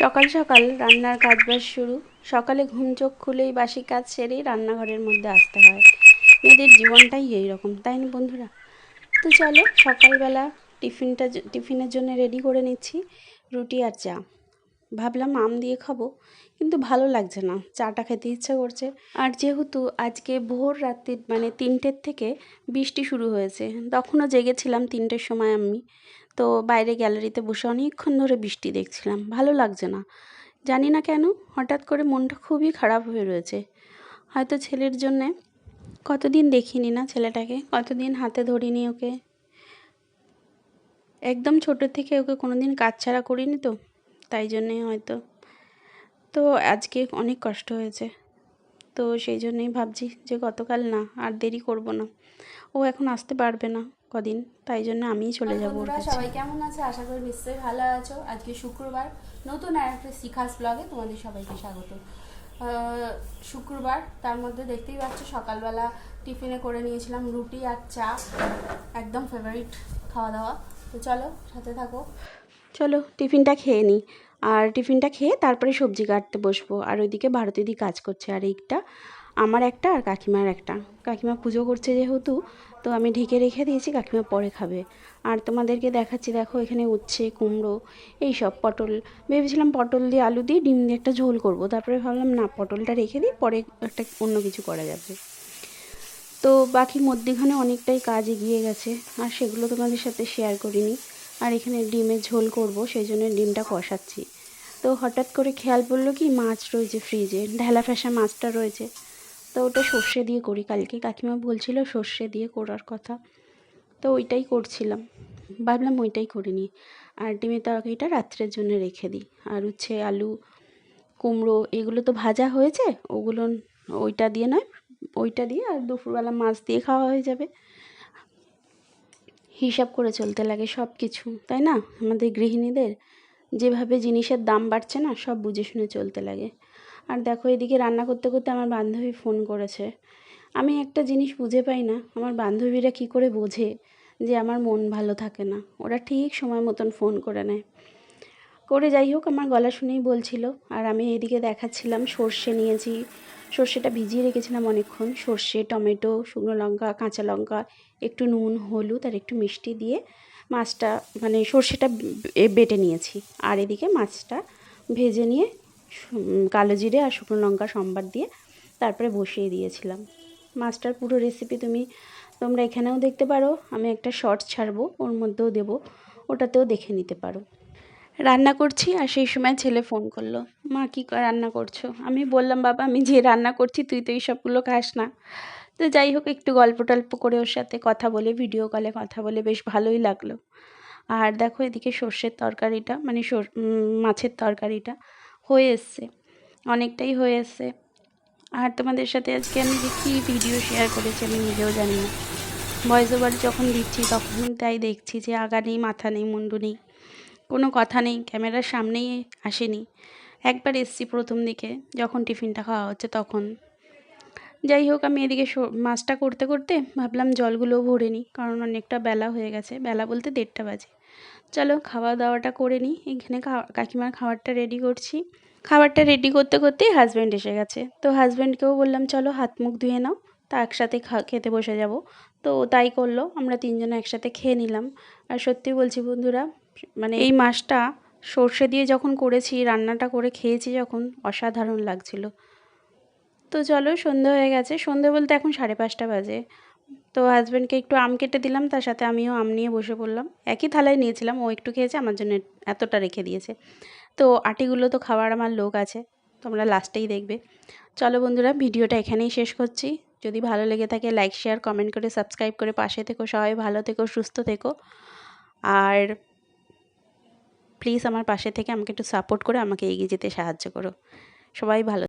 সকাল সকাল রান্নার কাজ বাজ শুরু। সকালে ঘুম চোখ খুলেই বাসি কাজ সেরেই রান্নাঘরের মধ্যে আসতে হয়। মেয়েদের জীবনটাই এইরকম, তাই না বন্ধুরা? তো চলো সকালবেলা টিফিনটা টিফিনের জন্য রেডি করে নিচ্ছি, রুটি আর চা। ভাবলাম আম দিয়ে খাব, কিন্তু ভালো লাগছে না, চাটা খেতে ইচ্ছে করছে। আর যেহেতু আজকে ভোর রাত্রি মানে তিনটের থেকে বৃষ্টি শুরু হয়েছে, তখনও জেগেছিলাম তিনটের সময় আমি। তো বাইরে গ্যালারিতে বসে অনেকক্ষণ ধরে বৃষ্টি দেখছিলাম, ভালো লাগছে না। জানি না কেন, হঠাৎ করে মনটা খুবই খারাপ হয়ে রয়েছে। হয়তো ছেলের জন্যে, কতদিন দেখিনি না ছেলেটাকে, কতদিন হাতে ধরিনি ওকে। একদম ছোট থেকে ওকে কোনোদিন কাজ ছাড়া করিনি তো। তাই জন্যেই হয়তো। তো আজকে অনেক কষ্ট হয়েছে। তো সেই জন্যেই ভাবছি যে গতকাল না আর দেরি করব না। ও এখন আসতে পারবে না কদিন তাই জন্য আমিই চলে যাব সবাই কেমন আছে? আশা করি নিশ্চয়ই ভালো আছো। আজকে শুক্রবার নতুন আর একটা শিখাস ব্লগে তোমাদের সবাইকে স্বাগত। শুক্রবার তার মধ্যে দেখতেই পাচ্ছ সকালবেলা টিফিনে করে নিয়েছিলাম রুটি আর চা। একদম ফেভারিট খাওয়া দাওয়া তো চলো সাথে থাকো। চলো, টিফিনটা খেয়ে নিই। আর টিফিনটা খেয়ে তারপরে সবজি কাটতে বসবো। আর ওইদিকে ভারতীদি কাজ করছে, আর এইটা আমার একটা আর কাকিমার একটা। কাকিমা পুজো করছে যেহেতু, তো আমি ঢেকে রেখে দিয়েছি, কাকিমা পরে খাবে। আর তোমাদেরকে দেখাচ্ছি, দেখো এখানে উচ্ছে, কুমড়ো এই সব পটল। ভেবেছিলাম পটল দিয়ে আলু দিয়ে, ডিম দিয়ে একটা ঝোল করব। তারপরে ভাবলাম, না, পটলটা রেখে দিই, পরে একটা অন্য কিছু করা যাবে। তো বাকি মধ্যেখানে অনেকটাই কাজ এগিয়ে গেছে, আর সেগুলো তোমাদের সাথে শেয়ার করিনি। আর এখানে ডিমের ঝোল করব সেই জন্য ডিমটা কষাচ্ছি। তো হঠাৎ করে খেয়াল পড়ল কি, মাছ রয়েছে ফ্রিজে ঢেলা ফেসা মাছটা রয়েছে। তো ওটা সর্ষে দিয়ে করি কালকে। কাকিমা বলছিল সর্ষে দিয়ে করার কথা। তো ওইটাই করছিলাম। ভাবলাম ওইটাই করে নিই। আর ডিমের তরকারিটা রাত্রের জন্য রেখে দিই। আর হচ্ছে আলু, কুমড়ো, এগুলো তো ভাজা হয়েছে, ওগুলো ওইটা দিয়ে নয়, ওইটা দিয়ে আর দুপুরবেলা মাছ দিয়ে খাওয়া হয়ে যাবে। হিসাব করে চলতে লাগে সব কিছু তাই না? আমাদের গৃহিণীদের যেভাবে জিনিসের দাম বাড়ছে না, সব বুঝে শুনে চলতে লাগে। আর দেখো, এদিকে রান্না করতে করতে আমার বান্ধবী ফোন করেছে। আমি একটা জিনিস বুঝে পাই না, আমার বান্ধবীরা কি করে বোঝে যে আমার মন ভালো থাকে না? ওরা ঠিক সময় মতন ফোন করে নেয়। করে যাই হোক, আমার গলা শুনেই বলছিল। আর আমি এদিকে দেখাচ্ছিলাম, সর্ষে নিয়েছি সর্ষেটা ভিজিয়ে রেখেছিলাম অনেকক্ষণ। সর্ষে, টমেটো, শুকনো লঙ্কা, কাঁচা লঙ্কা, একটু নুন, হলুদ আর একটু মিষ্টি দিয়ে মাছটা মানে সর্ষেটা বেটে নিয়েছি। আর এদিকে মাছটা ভেজে নিয়ে কালো জিরে আর শুকনো লঙ্কা, সম্বার দিয়ে তারপরে বসিয়ে দিয়েছিলাম। মাছটার পুরো রেসিপি তুমি তোমরা এখানেও দেখতে পারো। আমি একটা শর্ট ছাড়বো, ওর মধ্যেও দেবো, ওটাতেও দেখে নিতে পারো। রান্না করছি আর সেই সময় ছেলে ফোন করল, মা, কী রান্না করছ? আমি বললাম, বাবা, আমি যে রান্না করছি তুই তো এই সবগুলো খাস না। তো যাই হোক, একটু গল্প টল্প করে ওর সাথে কথা বলে ভিডিও কলে কথা বলে বেশ ভালোই লাগল। আর দেখো এদিকে সর্ষের তরকারিটা মানে মাছের তরকারিটা হয়ে এসছে, অনেকটাই হয়ে এসছে। আর তোমাদের সাথে আজকে আমি যে কী ভিডিও শেয়ার করেছি আমি নিজেও জানি না। ভয়েস ওভার যখন দিচ্ছি তখন তাই দেখছি যে আগা নেই, মাথা নেই, মুন্ডু নেই। কোনো কথা নেই, ক্যামেরার সামনেই আসেনি। একবার এসছি প্রথম দিকে, যখন টিফিনটা খাওয়া হচ্ছে তখন। যাই হোক, আমি এদিকে মাছটা করতে করতে ভাবলাম জলগুলোও ভরে নিই, কারণ অনেকটা বেলা হয়ে গেছে, বেলা বলতে দেড়টা বাজে। চলো খাওয়া দাওয়াটা করে নিই, এখানে কাকিমার খাবারটা রেডি করছি। খাবারটা রেডি করতে করতেই হাজব্যান্ড এসে গেছে। তো হাজব্যান্ডকেও বললাম, চলো হাত মুখ ধুয়ে নাও, তা একসাথে খেতে বসে যাব। তো তাই করল, আমরা তিনজনে একসাথে খেয়ে নিলাম। আর সত্যি বলছি বন্ধুরা মানে এই মাছটা সর্ষে দিয়ে যখন করেছি, রান্নাটা করে খেয়েছি যখন, অসাধারণ লাগছিল। তো চলো, সন্ধে হয়ে গেছে। সন্ধে বলতে এখন সাড়ে পাঁচটা বাজে। তো হাজব্যান্ডকে একটু আম কেটে দিলাম, তার সাথে আমিও আম নিয়ে বসে পড়লাম। একই থালায় নিয়েছিলাম, ও একটু খেয়েছে, আমার জন্য এতটা রেখে দিয়েছে। তো আটিগুলো তো খাওয়ার আমার লোক আছে, তোমরা লাস্টেই দেখবে। চলো বন্ধুরা, ভিডিওটা এখানেই শেষ করছি। যদি ভালো লেগে থাকে লাইক শেয়ার কমেন্ট করে সাবস্ক্রাইব করে পাশে থেকো, সবাই ভালো থেকো, সুস্থ থেকো। আর প্লিজ আমার পাশে থেকে আমাকে একটু সাপোর্ট করে আমাকে এগিয়ে যেতে সাহায্য করো। সবাই ভালো